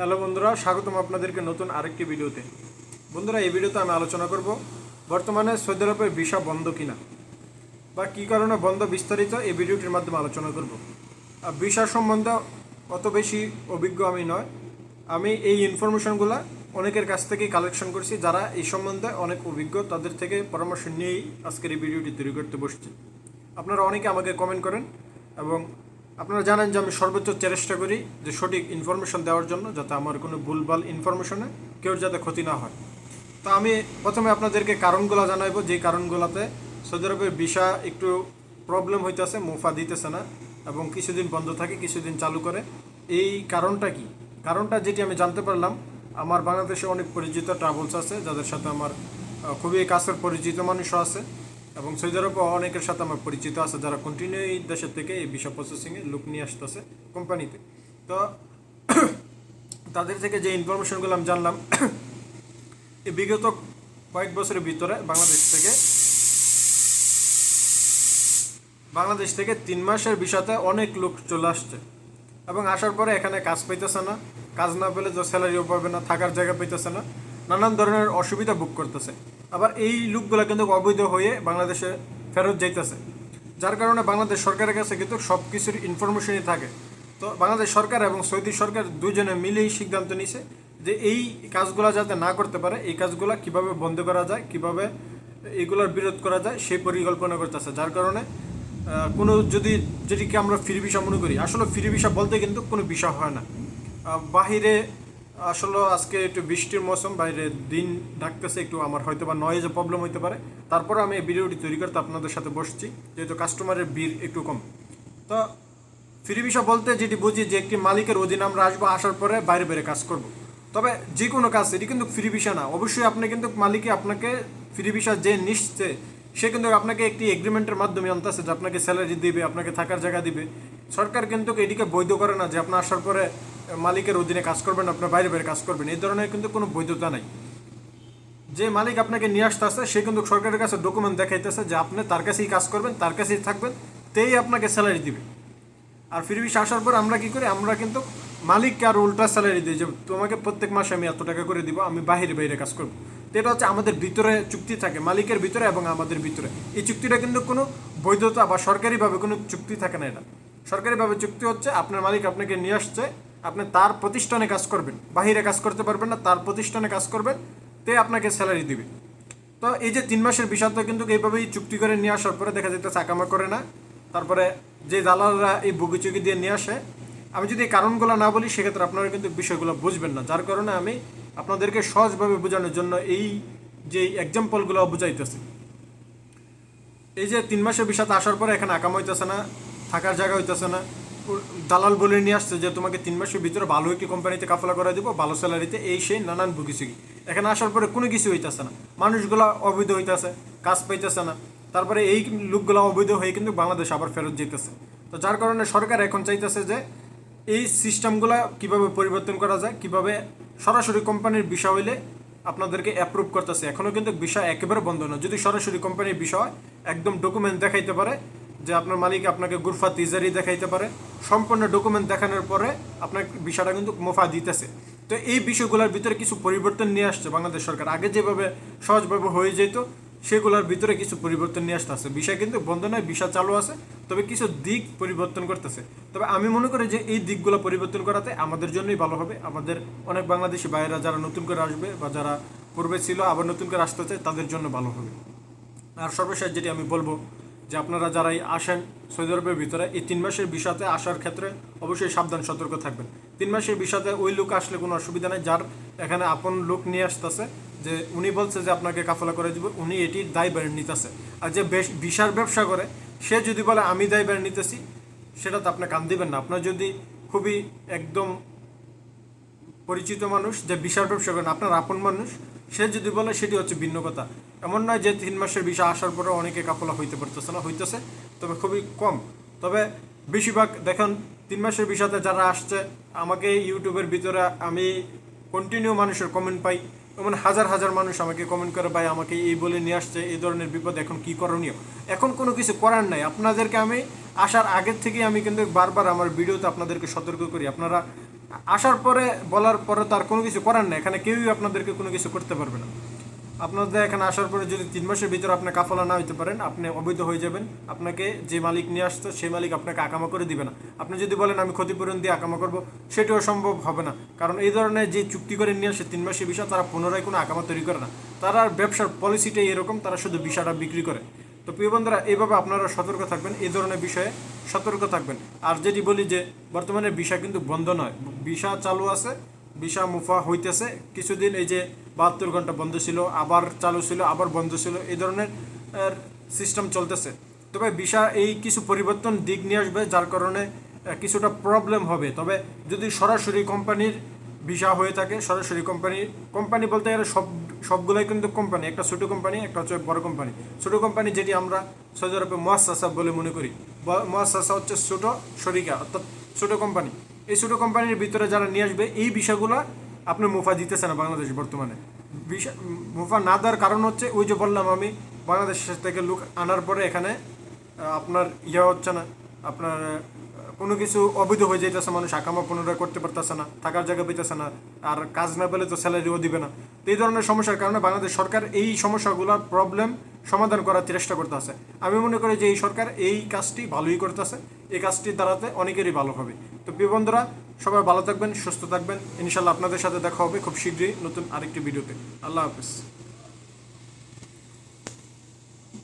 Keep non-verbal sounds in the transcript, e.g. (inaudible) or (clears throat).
Hello বন্ধুরা, স্বাগতম আপনাদেরকে নতুন আরেকটি ভিডিওতে। বন্ধুরা, এই ভিডিওতে আমি আলোচনা করব, বর্তমানে সৌদি আরবের ভিসা বন্ধ কিনা বা কী কারণে বন্ধ বিস্তারিত এই ভিডিওটির মাধ্যমে আলোচনা করব। আর ভিসা সম্বন্ধে অত বেশি অভিজ্ঞ আমি নয়। আমি এই ইনফরমেশনগুলো অনেকের কাছ থেকেই কালেকশন করছি, যারা এই সম্বন্ধে অনেক অভিজ্ঞ, তাদের থেকে পরামর্শ নিয়েই আজকের এই ভিডিওটি তৈরি করতে বসছি। আপনারা অনেকে আমাকে কমেন্ট করেন এবং আপনারা জানেন যে আমি সর্বোচ্চ চেষ্টা করি যে সঠিক ইনফরমেশন দেওয়ার জন্য, যাতে আমার কোনো ভুলভাল ইনফরমেশনে কেউ যাতে ক্ষতি না হয়। তো আমি প্রথমে আপনাদেরকে কারণগুলো জানাইবো। যে কারণগুলোতে সৌদি আরবের ভিসা একটু প্রবলেম হইতেছে, মুফা দিতেছে না এবং কিছুদিন বন্ধ থাকে, কিছুদিন চালু করে। এই কারণটা কি? কারণটা যেটি আমি জানতে পারলাম, আমার বাংলাদেশে অনেক পরিচিত ট্রাভেলস আছে, যাদের সাথে আমার খুবই কাছের পরিচিত মানুষও আছে। এবং সৌদি আরবে অনেকের সাথে আমার পরিচিত আছে যারা কন্টিনিউ এই দেশের থেকে এই ভিসা প্রসেসিংয়ে লুক নিয়ে আসতেছে কোম্পানিতে তো (clears throat) তাদের থেকে যে ইনফরমেশনগুলো আমি জানলাম (clears throat) এই বিগত কয়েক বছরের ভিতরে বাংলাদেশ থেকে বাংলাদেশ থেকে তিন মাসের বিষয়তে অনেক লোক চলে আসছে। এবং আসার পরে এখানে কাজ পাইতেছে না, কাজ না পেলে তো স্যালারিও পাবে না, থাকার জায়গা পাইতেছে না, নানান ধরনের অসুবিধা ভোগ করতেছে। আবার এই লোকগুলো কিন্তু অবৈধ হয়ে বাংলাদেশে ফেরত যাইতেছে। যার কারণে বাংলাদেশ সরকারের কাছে কিন্তু সব কিছুর ইনফরমেশনই থাকে। তো বাংলাদেশ সরকার এবং সৌদি সরকার দুজনে মিলেই সিদ্ধান্ত নিছে যে এই কাজগুলো যাতে না করতে পারে, এই কাজগুলো কীভাবে বন্ধ করা যায়, কীভাবে এগুলোর বিরোধ করা যায়, সেই পরিকল্পনা করতেছে। যার কারণে কোনো যদি, যেটিকে আমরা ফ্রি ভিসা মনে করি, আসলে ফ্রি ভিসা বলতে কিন্তু কোনো বিষয় হয় না। বাহিরে আসলে আজকে একটু বৃষ্টির মৌসুম, বাইরে দিন ডাকতেছে, একটু আমার হয়তো বা নয়েজে প্রবলেম হতে পারে। তারপরে আমি এই ভিডিওটি তৈরি করতে আপনাদের সাথে বসছি, যেহেতু কাস্টমারের ভিড় একটু কম। তো ফ্রি ভিসা বলতে যেটি বুঝি যে একটি মালিকের অধীনে আমরা আসব, আসার পরে বাইরে বাইরে কাজ করব। তবে যে কোনো কাজ এটি কিন্তু ফ্রি ভিসা না। অবশ্যই আপনি কিন্তু মালিকে আপনাকে ফ্রি ভিসা যে নিচ্ছে, সে কিন্তু আপনাকে একটি এগ্রিমেন্টের মাধ্যমে আনতেছে যে আপনাকে স্যালারি দিবে, আপনাকে থাকার জায়গা দিবে। সরকার কিন্তু এটিকে বৈধ করে না যে আপনি আসার পরে মালিকের অধীনে কাজ করবেন, আপনার বাইরে বাইরে কাজ করবেন, এই ধরনের কিন্তু কোনো বৈধতা নাই। যে মালিক আপনাকে নিয়ে আসতেছে, সে কিন্তু সরকারের কাছে ডকুমেন্ট দেখাইতেছে যে আপনি তার কাছেই কাজ করবেন, তার কাছেই থাকবেন, তেই আপনাকে স্যালারি দিবে। আর ফিরে বিশ আসার পর আমরা কি করি, আমরা কিন্তু মালিককে আর উল্টা স্যালারি দিই যে, তোমাকে প্রত্যেক মাসে আমি এত টাকা করে দিব, আমি বাইরে বাইরে কাজ করব। তো এটা হচ্ছে আমাদের ভিতরে চুক্তি থাকে, মালিকের ভিতরে এবং আমাদের ভিতরে। এই চুক্তিটা কিন্তু কোনো বৈধতা বা সরকারিভাবে কোনো চুক্তি থাকে না এটা। সরকারিভাবে চুক্তি হচ্ছে, আপনার মালিক আপনাকে নিয়ে আসছে আপনি তার প্রতিষ্ঠানে কাজ করবেন, বাহিরে কাজ করতে পারবেন না, তার প্রতিষ্ঠানে কাজ করবেন, তে আপনাকে স্যালারি দিবে। তো এই যে তিন মাসের বিষয়টা কিন্তু এইভাবেই চুক্তি করে নিয়ে আসার পরে দেখা যেতে চাকামা করে না। তারপরে যে দালালরা এই বুকিচুকি দিয়ে নিয়ে আসে, আমি যদি এই কারণগুলো না বলি, সেক্ষেত্রে আপনারা কিন্তু বিষয়গুলো বুঝবেন না। যার কারণে আমি আপনাদেরকে সহজভাবে বোঝানোর জন্য এই যে এক্সাম্পলগুলো বুঝাইতেছি। এই যে তিন মাসের বিষয়তে আসার পরে এখানে আকাম হইতেছে না, থাকার জায়গা হইতেছে না দালাল বলে নিয়ে আসছে যে তোমাকে তিন মাসের ভিতরে ভালো একটি কোম্পানিতে কাফলা করে দিব, ভালো স্যালারিতে এই সেই নানান বুকিসুকি এখানে আসার পরে কোনো কিছু হইতেছে না। মানুষগুলো অবৈধ হইতেছে, কাজ পাইতেছে না। তারপরে এই লোকগুলো অবৈধ হয়ে কিন্তু বাংলাদেশ আবার ফেরত যেতেছে। তো যার কারণে সরকার এখন চাইতেছে যে এই সিস্টেমগুলো কীভাবে পরিবর্তন করা যায়, কীভাবে সরাসরি কোম্পানির বিষয় হইলে আপনাদেরকে অ্যাপ্রুভ করতেছে। এখনও কিন্তু বিষয় একেবারে বন্ধ না। যদি সরাসরি কোম্পানির বিষয় একদম ডকুমেন্ট দেখাইতে পারে যে আপনার মালিক আপনাকে গুরফা তিজারি দেখাইতে পারে। সম্পূর্ণ ডকুমেন্ট দেখানোর পরে আপনার বিষয়টা কিন্তু মোফা দিতেছে। তো এই বিষয়গুলোর ভিতরে কিছু পরিবর্তন নিয়ে আসছে বাংলাদেশ সরকার। আগে যেভাবে সহজভাবে হয়ে যেত, সেগুলোর ভিতরে কিছু পরিবর্তন নিয়ে আসতে আছে বিষয় কিন্তু বন্ধ নয়, বিষয় চালু আছে, তবে কিছু দিক পরিবর্তন করতেছে। তবে আমি মনে করি যে এই দিকগুলো পরিবর্তন করাতে আমাদের জন্যই ভালো হবে। আমাদের অনেক বাংলাদেশি ভাইয়েরা যারা নতুন করে আসবে বা যারা পূর্বে ছিল, আবার নতুন করে আসতে চায় তাদের জন্য ভালো হবে। আর সর্বশেষ যেটি আমি বলব যে আপনারা যারাই আসেন সৌদি আরবের ভিতরে, এই তিন মাসের বিষয়তে আসার ক্ষেত্রে অবশ্যই সাবধান, সতর্ক থাকবেন। তিন মাসের বিষয়তে ওই লোক আসলে কোনো অসুবিধা নেই, যার এখানে আপন লোক নিয়ে আসতেছে যে উনি বলছে যে আপনাকে কাফলা করে দিব, উনি এটি দায় বেড়ে নিতেছে। আর যে বিশার ব্যবসা করে, সে যদি বলে, আমি দায় বেড়ে নিতেছি, সেটা তো আপনি কান দিবেন না। আপনার যদি খুবই একদম পরিচিত মানুষ, যে বিশাল ব্যবসা করেন, আপনার আপন মানুষ সে যদি বলে, সেটি হচ্ছে ভিন্ন কথা। এমন নয় যে তিন মাসের বিষা আসার পরে অনেকে কাফলা হইতে পারতেছে না, হইতেছে, তবে খুবই কম। তবে বেশিরভাগ, দেখেন, তিন মাসের বিষাতে যারা আসছে, আমাকে ইউটিউবের ভিতরে আমি কন্টিনিউ মানুষের কমেন্ট পাই। এমন হাজার হাজার মানুষ আমাকে কমেন্ট করে, ভাই, আমাকে এই বলে নিয়ে আসছে, এই ধরনের বিপদ, এখন কি করণীয়? এখন কোনো কিছু করার নাই। আপনাদেরকে আমি আসার আগের থেকেই আমি কিন্তু বারবার আমার ভিডিওতে আপনাদেরকে সতর্ক করি। আপনারা আসার পরে বলার পরে তার কোনো কিছু করার নেই। এখানে কেউই আপনাদেরকে কোনো কিছু করতে পারবে না। আপনাদের এখানে আসার পরে যদি তিন মাসের ভিতরে আপনি কাফলা না হইতে পারেন, আপনি অবৈধ হয়ে যাবেন। আপনাকে যে মালিক নিয়ে আসতো সেই মালিক আপনাকে আকামা করে দিবে না। আপনি যদি বলেন, আমি ক্ষতিপূরণ দিয়ে আকামা করব, সেটাও সম্ভব হবে না। কারণ এই ধরনের যে চুক্তি করে নিয়ে আসে তিন মাসের বিষয় তারা পুনরায় কোনো আকামা তৈরি করে না। তারা ব্যবসার পলিসিটাই এরকম, তারা শুধু বিষয়টা বিক্রি করে। তো প্রিয় বন্ধুরা, এইভাবে আপনারা সতর্ক থাকবেন, এই ধরনের বিষয়ে সতর্ক থাকবেন। আর যেটি বলি যে, বর্তমানে ভিসা কিন্তু বন্ধ নয়। ভিসা চালু আছে, ভিসা মুফা হইতেছে। কিছুদিন এই যে বাহাত্তর ঘণ্টা বন্ধ ছিল, আবার চালু ছিল, আবার বন্ধ ছিল, এই ধরনের সিস্টেম চলতেছে। তবে ভিসা এই কিছু পরিবর্তন দিক নিয়ে আসবে, যার কারণে কিছুটা প্রবলেম হবে। তবে যদি সরাসরি কোম্পানির ভিসা হয়ে থাকে সরাসরি কোম্পানি কোম্পানি বলতে গেলে সব, সবগুলোই কিন্তু কোম্পানি একটা ছোটো কোম্পানি একটা হচ্ছে বড় কোম্পানি ছোটো কোম্পানি যেটি আমরা সৌদি আরবে মোয়াসাসা বলে মনে করি। মোয়াসাসা হচ্ছে ছোটো শরিকা, অর্থাৎ ছোটো কোম্পানি এই ছোটো কোম্পানির ভিতরে যারা নিয়ে আসবে, এই বিষয়গুলো আপনি মুফা দিতেছে না বাংলাদেশ বর্তমানে। মুফা না দেওয়ার কারণ হচ্ছে, ওই যে বললাম আমি, বাংলাদেশ থেকে লোক আনার পরে এখানে আপনার ইয়ে হচ্ছে না, আপনার কোনো কিছু অবৈধ হয়ে যাইতেছে, মানুষ আকামা পুনরায় করতে পারতেছে না, থাকার জায়গা পেতেছে না, আর কাজ না পেলে তো স্যালারিও দিবে না। তো এই ধরনের সমস্যার কারণে বাংলাদেশ সরকার এই সমস্যাগুলোর প্রবলেম সমাধান করার চেষ্টা করতেছে। আমি মনে করি যে এই সরকার এই কাজটি ভালোই করতেছে, এই কাজটি দ্বারাতে অনেকেরই ভালো হবে। তো প্রিয় বন্ধুরা, সবাই ভালো থাকবেন, সুস্থ থাকবেন। ইনশাল্লাহ আপনাদের সাথে দেখা হবে খুব শীঘ্রই নতুন আরেকটি ভিডিওতে। আল্লাহ হাফিজ।